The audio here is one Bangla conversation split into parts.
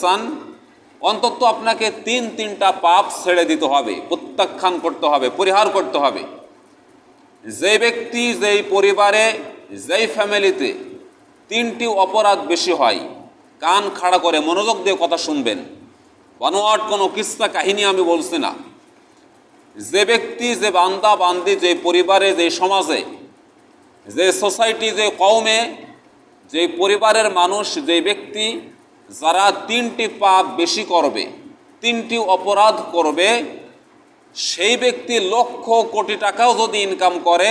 চান অন্তত আপনাকে তিন তিনটা পাপ ছেড়ে দিতে হবে, প্রত্যাখ্যান করতে হবে, পরিহার করতে হবে। যে ব্যক্তি, যেই পরিবারে, যেই ফ্যামিলিতে তিনটি অপরাধ বেশি হয়, কান খাড়া করে মনোযোগ দিয়ে কথা শুনবেন। বানোয়াট কোনো কিস্তা কাহিনী আমি বলছি না। যে ব্যক্তি, যে বান্দা, বান্দি, যে পরিবারে, যে সমাজে, যে সোসাইটি যে কওমে, যে পরিবারের মানুষ, যে ব্যক্তি যারা তিনটি পাপ বেশি করবে, তিনটি অপরাধ করবে, সেই ব্যক্তি লক্ষ কোটি টাকাও যদি ইনকাম করে,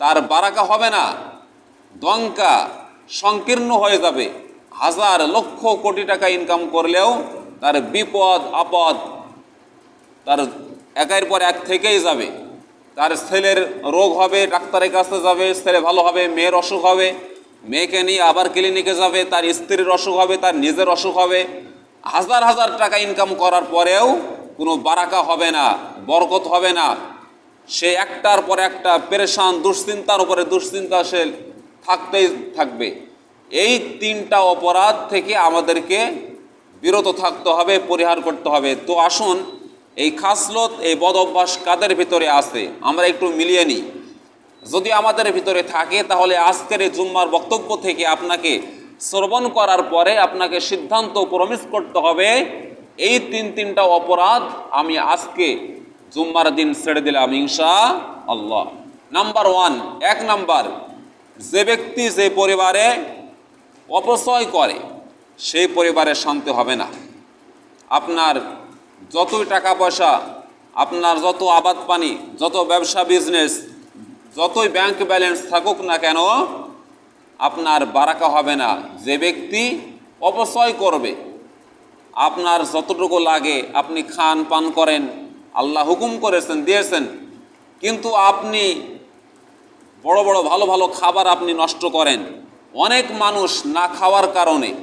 তার বারাকা হবে না, দঙ্কা সংকীর্ণ হয়ে যাবে। হাজার লক্ষ কোটি টাকা ইনকাম করলেও তার বিপদ, আপদ তার একের পর এক থেকেই যাবে। তার ছেলের রোগ হবে, ডাক্তারের কাছে যাবে, ছেলে ভালো হবে, মেয়ের অসুখ হবে। মেয়েকে নিয়ে আবার ক্লিনিকে যাবে, তার স্ত্রীর অসুখ হবে, তার নিজের অসুখ হবে। হাজার হাজার টাকা ইনকাম করার পরেও কোনো বারাকা হবে না, বরকত হবে না। সে একটার পর একটা পেরেশান, দুশ্চিন্তার উপরে দুশ্চিন্তা সে থাকতেই থাকবে। এই তিনটা অপরাধ থেকে আমাদেরকে বিরত থাকতে হবে, পরিহার করতে হবে। তো আসুন, এই খাসলত, এই বদ অভ্যাস কাদের ভিতরে আছে? আমরা একটু মিলিয়ে নিই। যদি আমাদের ভিতরে থাকে, তাহলে আজকের এই জুম্মার বক্তব্য থেকে আপনাকে শ্রবণ করার পরে আপনাকে সিদ্ধান্ত প্রমিস করতে হবে, এই তিন তিনটা অপরাধ আমি আজকে জুম্মার দিন ছেড়ে দিলাম ইনশা আল্লাহ নাম্বার ওয়ান এক নাম্বার, যে ব্যক্তি যে পরিবারে অপচয় করে, সেই পরিবারে শান্তি হবে না। আপনার যতই টাকা পয়সা, আপনার যত আবাদ পানি, যত ব্যবসা, বিজনেস যতই ব্যাংক ব্যালেন্স থাকুক না কেন, আপনার বারাকা হবে না। যে ব্যক্তি অপচয় করবে, আপনার যতটুকু লাগে আপনি খান পান করেন, আল্লাহ হুকুম করেছেন, দিয়েছেন। কিন্তু আপনি বড় বড় ভালো ভালো খাবার আপনি নষ্ট করেন। অনেক মানুষ না খাওয়ার কারণে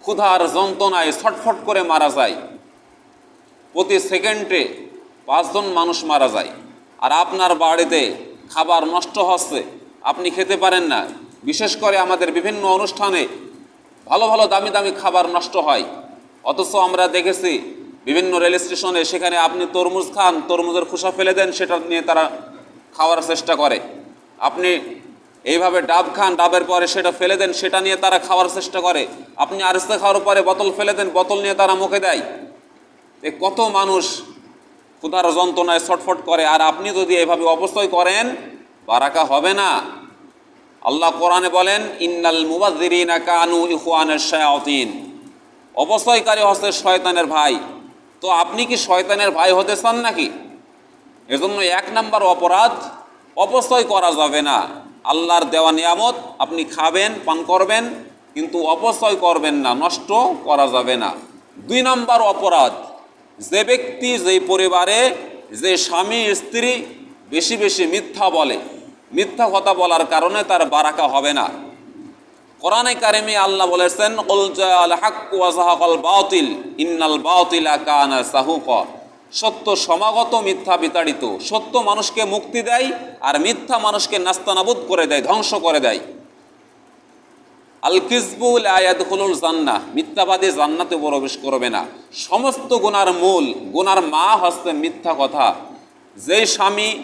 ক্ষুধার যন্ত্রণায় ছটফট করে মারা যায়। প্রতি সেকেন্ডে পাঁচজন মানুষ মারা যায়। আর আপনার বাড়িতে খাবার নষ্ট হচ্ছে, আপনি খেতে পারেন না। বিশেষ করে আমাদের বিভিন্ন অনুষ্ঠানে ভালো ভালো দামি দামি খাবার নষ্ট হয়। অথচ আমরা দেখেছি বিভিন্ন রেল স্টেশনে সেখানে আপনি তরমুজ খান, তরমুজের খোসা ফেলে দেন, সেটা নিয়ে তারা খাওয়ার চেষ্টা করে। আপনি এইভাবে ডাব খান, ডাবের পরে সেটা ফেলে দেন, সেটা নিয়ে তারা খাওয়ার চেষ্টা করে। আপনি আরেস্তে খাওয়ার পরে বোতল ফেলে দেন, বোতল নিয়ে তারা মুখে দেয়। এ কত মানুষ ক্ষুধার যন্ত্রণায় ছটফট করে, আর আপনি যদি এভাবে অবস্থয় করেন, বারাকা হবে না। আল্লাহ কোরআনে বলেন, ইন্নাল মুবাদ্দিরিনা কানু হচ্ছে শয়তানের ভাই। তো আপনি কি শয়তানের ভাই হতে চান নাকি? এজন্য এক নাম্বার অপরাধ, অপচয় করা যাবে না। আল্লাহর দেওয়া নিয়ামত, আপনি খাবেন, পান করবেন, কিন্তু অপচয় করবেন না, নষ্ট করা যাবে না। দুই নাম্বার অপরাধ যে ব্যক্তি যেই পরিবারে যে স্বামী, স্ত্রী বেশি বেশি মিথ্যা বলে, মিথ্যা কথা বলার কারণে তার বারাকা হবে না। কোরআনে কারিমে আল্লাহ বলেছেন "কুল জাআল হাক্কু ওয়া যাহাকাল বাতিল, ইন্নাল সাহুকা। সত্য সমাগত, মিথ্যা বিতাড়িত। সত্য মানুষকে মুক্তি দেয় আর মিথ্যা মানুষকে নাস্তানাবুদ করে দেয়, ধ্বংস করে দেয়। আল কিসবুল আয়াদুল জান্না মিথ্যাবাদী জান্নাতে প্রবেশ করবে না। সমস্ত গুনার মূল, গুনার মা হচ্ছে মিথ্যা কথা। যেই স্বামী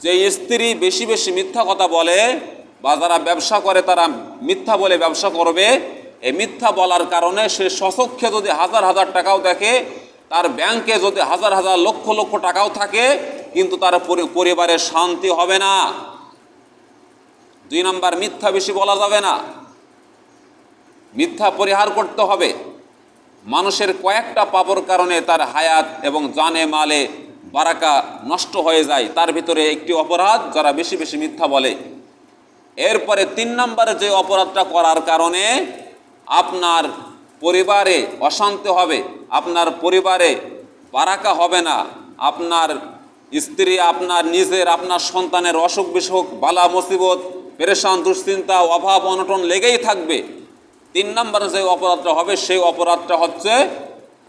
যে স্ত্রী বেশি বেশি মিথ্যা কথা বলে বা যারা ব্যবসা করে তারা মিথ্যা বলে ব্যবসা করবে এই মিথ্যা বলার কারণে সে সচক্ষে যদি হাজার হাজার টাকাও দেখে, তার ব্যাংকে যদি হাজার হাজার লক্ষ লক্ষ টাকাও থাকে, কিন্তু তার পরি- পরিবারের শান্তি হবে না। দুই নাম্বার, মিথ্যা বেশি বলা যাবে না। মিথ্যা পরিহার করতে হবে। মানুষের কয়েকটা পাপর কারণে তার হায়াত এবং জানে মালে বারাকা নষ্ট হয়ে যায়। তার ভিতরে একটি অপরাধ যারা বেশি বেশি মিথ্যা বলে। এরপরে তিন নম্বরে যে অপরাধটা করার কারণে আপনার পরিবারে অশান্তি হবে, আপনার পরিবারে বারাকা হবে না, আপনার স্ত্রী, আপনার নিজের, আপনার সন্তানের অসুখ বিসুখ বালা মুসিবত পেরেশান, দুশ্চিন্তা, অভাব, অনটন লেগেই থাকবে। তিন নম্বরে যে অপরাধটা হবে, সেই অপরাধটা হচ্ছে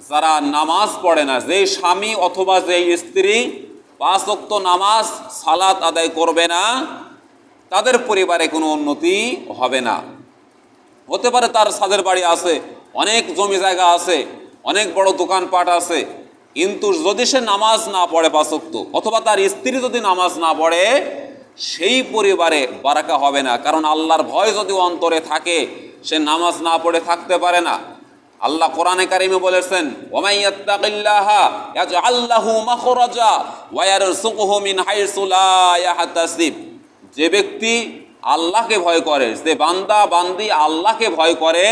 যারা নামাজ পড়ে না, যেই স্বামী অথবা যেই স্ত্রী পাঁচ অক্ত নামাজ, সালাত আদায় করবে না, তাদের পরিবারে কোনো উন্নতি হবে না। হতে পারে তার সাদের বাড়ি আছে, অনেক জমি জায়গা আছে, অনেক বড় দোকানপাট আছে, কিন্তু যদি সে নামাজ না পড়ে পাশক্ত অথবা তার স্ত্রী যদি নামাজ না পড়ে, সেই পরিবারে বারাকা হবে না, কারণ আল্লাহর ভয় যদি অন্তরে থাকে সে নামাজ না পড়ে থাকতে পারে না। আল্লাহ কোরআনে কারিমে বলেছেন যে ব্যক্তি আল্লাহকে ভয় করে, যে বান্দা, বান্দি আল্লাহকে ভয় করে,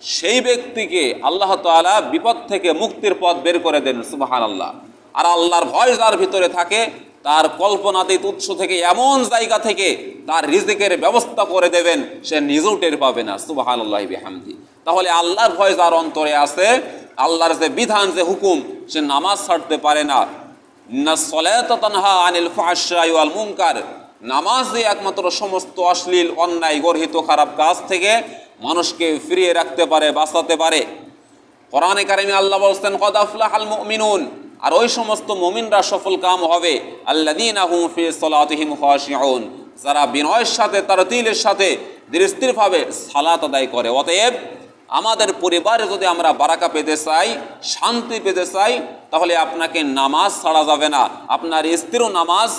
সেই ব্যক্তিকে আল্লাহ তাআলা বিপদ থেকে মুক্তির পথ বের করে দেন সুবাহান আল্লাহ আর আল্লাহর ভয় যার ভিতরে থাকে তার কল্পনাতীত উৎস থেকে, এমন জায়গা থেকে তার রিজিকের ব্যবস্থা করে দেবেন, সে নিজেও টের পাবে না। সুবহানাল্লাহ বিহামদি। তাহলে আল্লাহর ভয় যার অন্তরে আছে, আল্লাহর যে বিধান, যে হুকুম, সে নামাজ ছাড়তে পারে না। আনিল ফাহশাই ওয়াল মুনকার। নামাজ দিয়ে একমাত্র সমস্ত অশ্লীল, অন্যায়, গর্হিত, খারাপ কাজ থেকে মানুষকে ফিরিয়ে রাখতে পারে, বাঁচাতে পারে। কোরআনে কারিমে আল্লাহ বলছেন, কদ আফলাহাল মুমিনুন। আর ওই সমস্ত মুমিনরা সফল কাম হবে। খাশিউন। যারা বিনয়ের সাথে, তারতিলের সাথে, দৃষ্টিরভাবে সালাত আদায় করে। অতএব আমাদের পরিবারে যদি আমরা বারাকা পেতে চাই, শান্তি পেতে চাই, তাহলে আপনাকে নামাজ ছাড়া যাবে না। আপনার স্ত্রীও নামাজ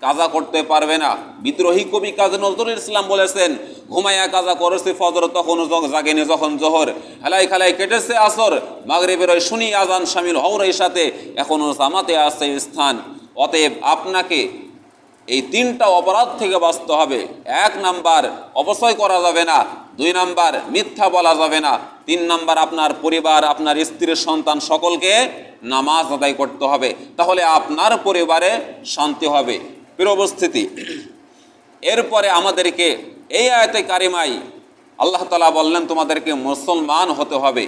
কাজা করতে পারবে না। বিদ্রোহী কবি কাজী নজরুল ইসলাম বলেছেন ঘুমাইয়া কাজা করেছে, ফজর তখন জাগেনি, যখন জোহর। হেলাই খেলাই কেটেছে আসর, মাগরিবের ওই শুনি আজান সামিল হওয়ার সাথে এখনও জামাতে আছে স্থান। অতএব আপনাকে এই তিনটা অপরাধ থেকে বাঁচতে হবে। এক নাম্বার, অপচয় করা যাবে না। দুই নাম্বার, মিথ্যা বলা যাবে না। তিন নাম্বার, আপনার পরিবার, আপনার স্ত্রীর সন্তান সকলকে নামাজ আদায় করতে হবে। তাহলে আপনার পরিবারে শান্তি হবে। প্রিয় উপস্থিতি, এরপরে আমাদেরকে এই আয়তে কারিমাই আল্লাহ তালা বললেন, তোমাদেরকে মুসলমান হতে হবে।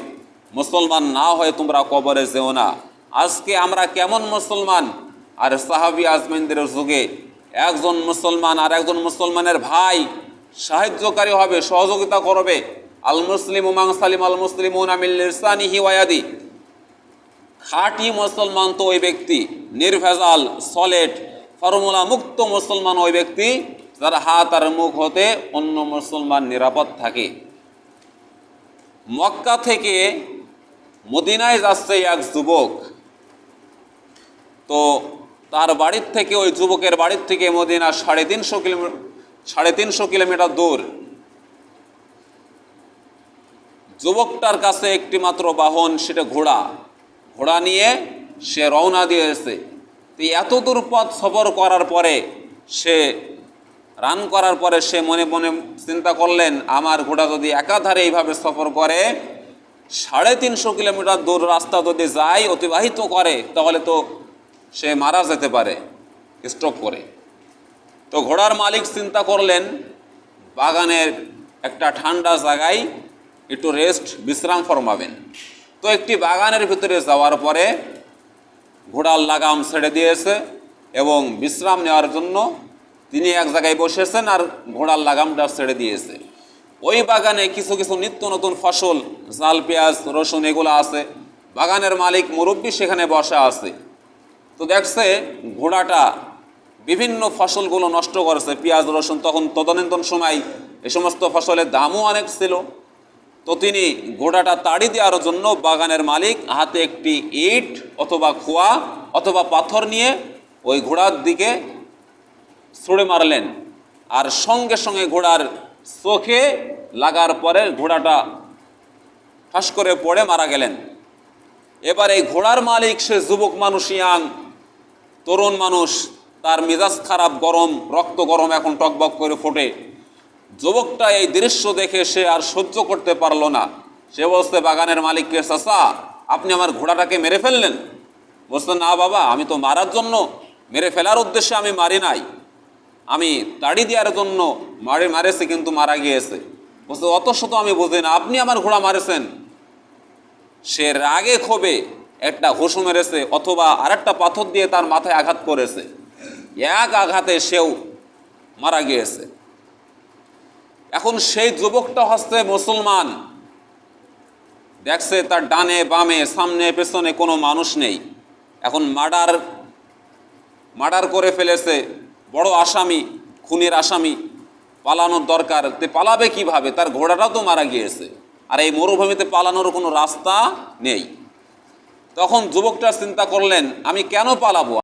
মুসলমান না হয়ে তোমরা কবরে যেও না। আজকে আমরা কেমন মুসলমান? আর সাহাবি আজমেনদের যুগে একজন মুসলমান আর একজন মুসলমানের ভাই সাহায্যকারী হবে, সহযোগিতা করবে। আল মুসলিম উমাং সালিম আল মুসলিম আমিল্লিসানিহি ওয়াদি খাঁটি মুসলমান তো ওই ব্যক্তি, নির্ভেজাল সলেট ফর্মুলা মুক্ত মুসলমান ওই ব্যক্তি যার হাত আর মুখ হতে অন্য মুসলমান নিরাপদ থাকে। মক্কা থেকে মদিনায় যাচ্ছে এক যুবক। তো তার বাড়ির থেকে ওই যুবকের বাড়ির থেকে মদিনা সাড়ে তিনশো কিলোমিটার সাড়ে তিনশো কিলোমিটার দূর। যুবকটার কাছে একটি মাত্র বাহন, সেটা ঘোড়া। ঘোড়া নিয়ে সে রওনা দিয়েছে। তো এত দূর পথ সফর করার পরে সে রান করার পরে সে মনে মনে চিন্তা করলেন, আমার ঘোড়া যদি একাধারে এইভাবে সফর করে, সাড়ে তিনশো কিলোমিটার দূর রাস্তা যদি যায়, অতিবাহিত করে, তাহলে তো সে মারা যেতে পারে স্ট্রোক করে। তো ঘোড়ার মালিক চিন্তা করলেন, বাগানের একটা ঠান্ডা জায়গায় একটু রেস্ট বিশ্রাম ফরমাবেন। তো একটি বাগানের ভিতরে যাওয়ার পরে ঘোড়ার লাগাম ছেড়ে দিয়েছে এবং বিশ্রাম নেওয়ার জন্য তিনি এক জায়গায় বসেছেন আর ঘোড়ার লাগামটা ছেড়ে দিয়েছে। ওই বাগানে কিছু কিছু নিত্য নতুন ফসল জাল পেঁয়াজ, রসুন এগুলো আছে। বাগানের মালিক মুরব্বী সেখানে বসা আছে। তো দেখছে ঘোড়াটা বিভিন্ন ফসলগুলো নষ্ট করেছে, পেঁয়াজ, রসুন। তখন তদানীন্তন সময় এ সমস্ত ফসলের দামও অনেক ছিল। তো তিনি ঘোড়াটা তাড়ি দেওয়ার জন্য বাগানের মালিক হাতে একটি ইট অথবা খোয়া অথবা পাথর নিয়ে ওই ঘোড়ার দিকে ছুঁড়ে মারলেন। আর সঙ্গে সঙ্গে ঘোড়ার চোখে লাগার পরে ঘোড়াটা ফাঁস করে পড়ে মারা গেলেন। এবার এই ঘোড়ার মালিক সে যুবক মানুষ, ইয়াং, তরুণ মানুষ, তার মেজাজ খারাপ, গরম, রক্ত গরম এখন টকবক করে ফোটে। যুবকটা এই দৃশ্য দেখে সে আর সহ্য করতে পারল না। সে বলছে, বাগানের মালিককে, চাচা, আপনি আমার ঘোড়াটাকে মেরে ফেললেন? বলছে, না বাবা, আমি তো মারার জন্য। মেরে ফেলার উদ্দেশ্যে আমি মারি নাই। আমি তাড়ি দেওয়ার জন্য মারে মারেছে কিন্তু মারা গিয়েছে। বলছে অত শত আমি বুঝি না, আপনি আমার ঘোড়া মারেছেন। সে রাগে ক্ষোভে একটা ঘুষু মেরেছে অথবা আরেকটা পাথর দিয়ে তার মাথায় আঘাত করেছে। এক আঘাতে সেও মারা গিয়েছে। এখন সেই যুবকটা হচ্ছে মুসলমান। দেখছে তার ডানে বামে সামনে পেছনে কোনো মানুষ নেই। এখন মার্ডার মার্ডার করে ফেলেছে। বড় আসামি, খুনের আসামি পালানোর দরকার। তে পালাবে কীভাবে? তার ঘোড়াটাও তো মারা গিয়েছে। আর এই মরুভূমিতে পালানোর কোনো রাস্তা নেই। তখন যুবকটা চিন্তা করলেন, আমি কেন পালাবো?